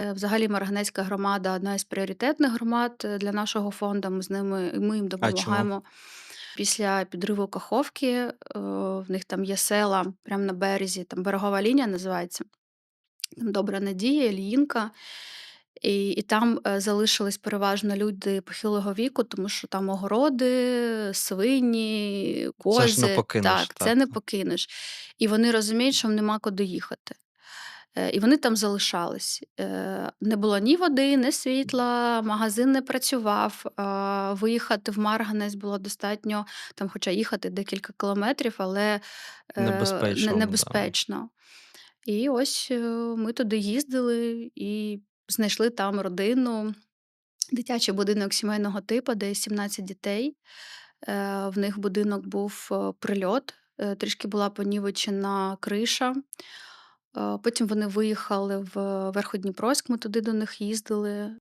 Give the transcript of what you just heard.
Е, взагалі Марганецька громада одна із пріоритетних громад, е, для нашого фонду. Ми з ними ми їм А чому? допомагаємо. Після підриву Каховки, е, в них там є села прямо на березі, там берегова лінія називається. Добра Надія, Ільїнка. І і там, е, залишились переважно люди похилого віку, тому що там огороди, свині, Це ж не кози. покинеш, Так, це не покинеш. І вони розуміють, що нема куди їхати. Е, і вони там залишались. Е, не було ні води, ні світла, магазин не працював. Виїхати в Марганець було достатньо, там, хоча їхати декілька кілометрів, але, е, Небезпечно, да. небезпечно. І ось, ми туди їздили і знайшли там родину. Дитячий будинок сімейного типу, де 17 дітей. В них будинок був, прильот, трішки була понівечена криша. Потім вони виїхали в Верходніпровськ, ми туди до них їздили.